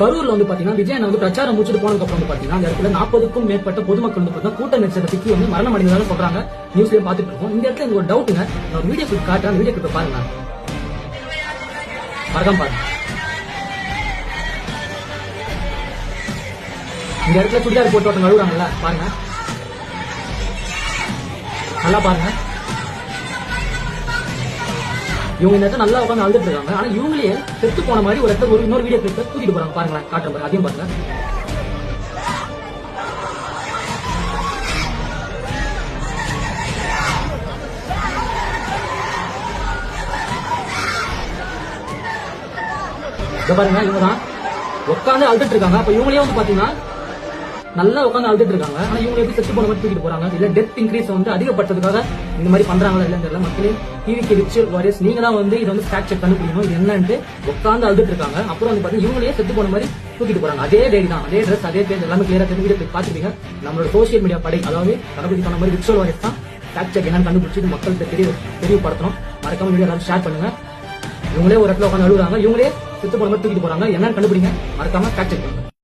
கரூர்ல வந்து பாத்தீங்கன்னா விஜயன் வந்து பிரச்சாரம் முடிச்சுட்டு போனதுக்கு அப்புறம் வந்து பாத்தீங்கன்னா அந்த இடத்துல நாற்பதுக்கும் மேற்பட்ட பொதுமக்கள் வந்து பாத்தீங்கன்னா கூட்ட நெரிசலை சிக்கி வந்து மரணம் அடைந்ததாக சொல்றாங்க நியூஸ்லயும் பாத்துட்டு இருக்கோம். இந்த இடத்துல எனக்கு ஒரு டவுட்டுங்க நான் வீடியோ கிளிப் காட்டுறேன். வீடியோ கிளிப் பாருங்க. மறக்காம பாருங்க. இந்த இடத்துல சுடிதார் போட்டு ஒருத்தவங்க அழுகுறாங்கல்ல பாருங்க. நல்லா பாருங்க. இவங்க இந்த இடத்துல நல்லா உட்காந்து அழுதுட்டு இருக்காங்க. ஆனா இவங்களே செத்து போன மாதிரி ஒரு இடத்துல ஒரு இன்னொரு வீடியோ கிளிப் தூக்கிட்டு போறாங்க. பாருங்களேன் காட்டுற பாருங்க அதையும் பாருங்க. பாருங்க இவங்க தான் உட்காந்து அழுதுட்டு இருக்காங்க. அப்ப இவங்களே வந்து பாத்தீங்கன்னா நல்லா உட்காந்து அழுதுட்டு இருக்காங்க. ஆனா இவங்க எப்படி செத்து போன மாதிரி தூக்கிட்டு போறாங்க? இல்ல டெத் இன்க்ரீஸ் வந்து அதிகப்படுத்துறதுக்காக இந்த மாதிரி பண்றாங்களா இல்லன்னு தெரியல. மக்களே டிவிக்கு ரிச் வாரியர்ஸ் நீங்க தான் வந்து இதை வந்து ஃபேக்ட் செக் கண்டுபிடிக்கணும். இது என்னன்ட்டு உட்காந்து அழுதுட்டு இருக்காங்க. அப்புறம் வந்து பாத்தீங்கன்னா இவங்களே செத்து போன மாதிரி தூக்கிட்டு போறாங்க. அதே டேடி தான். அதே ட்ரெஸ் அதே பேர் எல்லாமே கிளியரா தெரிஞ்சு வீடியோ பாத்துருப்பீங்க நம்மளோட சோசியல் மீடியா படை அதாவது தளபதி சொன்ன மாதிரி ரிச்சுவல் வாரியர்ஸ் தான் ஃபேக்ட் செக் என்னன்னு கண்டுபிடிச்சிட்டு மக்கள்கிட்ட தெரிய தெரியப்படுத்தணும். மறக்காம வீடியோ எல்லாரும் ஷேர் பண்ணுங்க. இவங்களே ஒரு இடத்துல உட்காந்து அழுகுறாங்க. இவங்களே செத்து போன மாதிரி தூக்கிட்டு போறாங்க. என்னன்னு கண்டுபிடிங்க. மறக்காம ஃபேக்ட் செக் பண்ணுங்க.